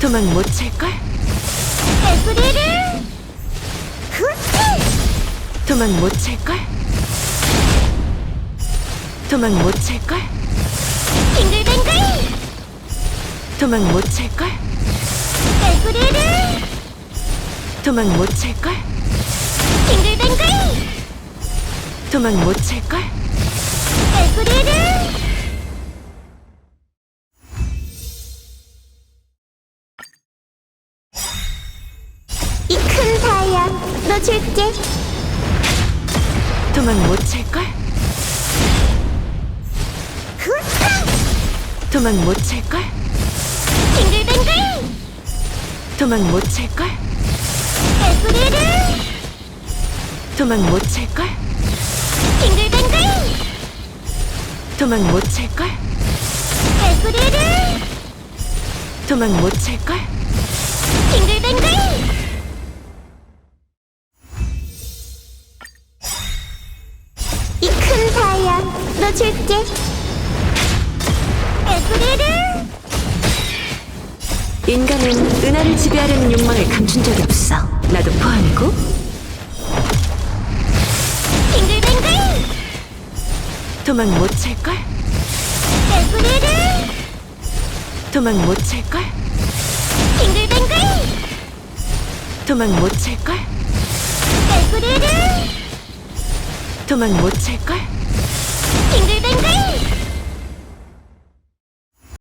도망 못 찰걸? 굿! 도망 못 찰걸? 도망 못 찰걸? 빙글빙글 도망 못 찰걸? 에브리를 도망 못 찰걸? 빙글빙글 도망 못 찰걸? 에브리를 너 줄게 도망 못 찰걸? 굿! 도망 못 찰걸? 빙글빙글 도망 못 찰걸? 에브리를 도망 못 찰걸? 빙글빙글 도망 못 찰걸? 에브리를 도망 못 찰걸? 빙글빙글 이 큰 사야 너 줄게 에브리를 인간은 은하를 지배하려는 욕망을 감춘 적이 없어. 나도 포함이고. 빙글빙글 도망 못 찰걸? 에브리를 도망 못 찰걸? 빙글빙글 도망 못 찰걸? 에브리를 도망 못 찰걸? 빙글빙글